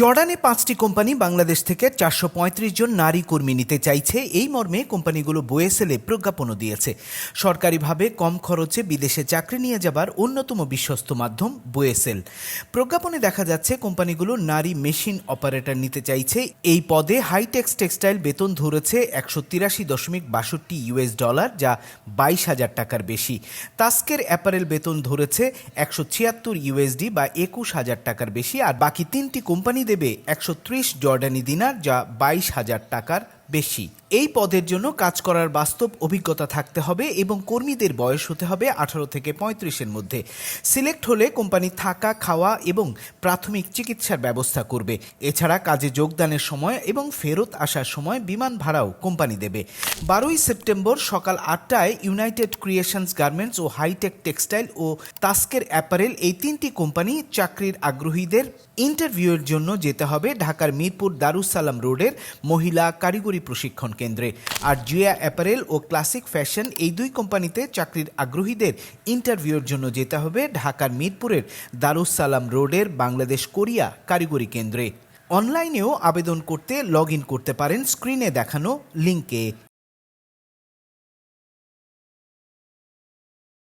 জর্ডানে পাঁচটি কোম্পানি বাংলাদেশ থেকে চারশো পঁয়ত্রিশ জন নারী কর্মী নিতে চাইছে। এই মর্মে কোম্পানিগুলো বোয়েসেলে প্রজ্ঞাপনও দিয়েছে। সরকারিভাবে কম খরচে বিদেশে চাকরি নিয়ে যাবার অন্যতম বিশ্বস্ত মাধ্যম বোয়েসেল। প্রজ্ঞাপনে দেখা যাচ্ছে, কোম্পানিগুলো নারী মেশিন অপারেটর নিতে চাইছে। এই পদে হাইটেক্স টেক্সটাইল বেতন ধরেছে একশো তিরাশি দশমিক বাষট্টি ইউএস ডলার, যা বাইশ হাজার টাকার বেশি। তাস্কের অ্যাপারেল বেতন ধরেছে একশো ছিয়াত্তর ইউএসডি বা একুশ হাজার টাকার বেশি, আর বাকি তিনটি কোম্পানি দেবে একশো ত্রিশ জর্ডানি দিনার যা বাইশ হাজার টাকার বেশি। এই পদের জন্য কাজ করার বাস্তব অভিজ্ঞতা থাকতে হবে এবং কর্মীদের বয়স হতে হবে আঠারো থেকে পঁয়ত্রিশের মধ্যে। সিলেক্ট হলে কোম্পানি থাকা, খাওয়া এবং প্রাথমিক চিকিৎসার ব্যবস্থা করবে। এছাড়া কাজে যোগদানের সময় এবং ফেরত আসার সময় বিমান ভাড়াও কোম্পানি দেবে। বারোই সেপ্টেম্বর সকাল আটটায় ইউনাইটেড ক্রিয়েশনস গার্মেন্টস ও হাইটেক টেক্সটাইল ও তাস্কের অ্যাপারেল এই তিনটি কোম্পানি চাকরির আগ্রহীদের ইন্টারভিউয়ের জন্য যেতে হবে ঢাকার মিরপুর দারুসালাম রোডের মহিলা কারিগরি প্রশিক্ষণ কেন্দ্রে। আর জিয়া, অ্যাপারেল ও ক্লাসিক ফ্যাশন এই দুই কোম্পানিতে চাকরির আগ্রহীদের ইন্টারভিউর জন্য যেতে হবে ঢাকার মিরপুরের দারুসালাম রোডের বাংলাদেশ কোরিয়া কারিগরি কেন্দ্রে। অনলাইনেও আবেদন করতে, লগ করতে পারেন, স্ক্রিনে দেখানো লিঙ্কে।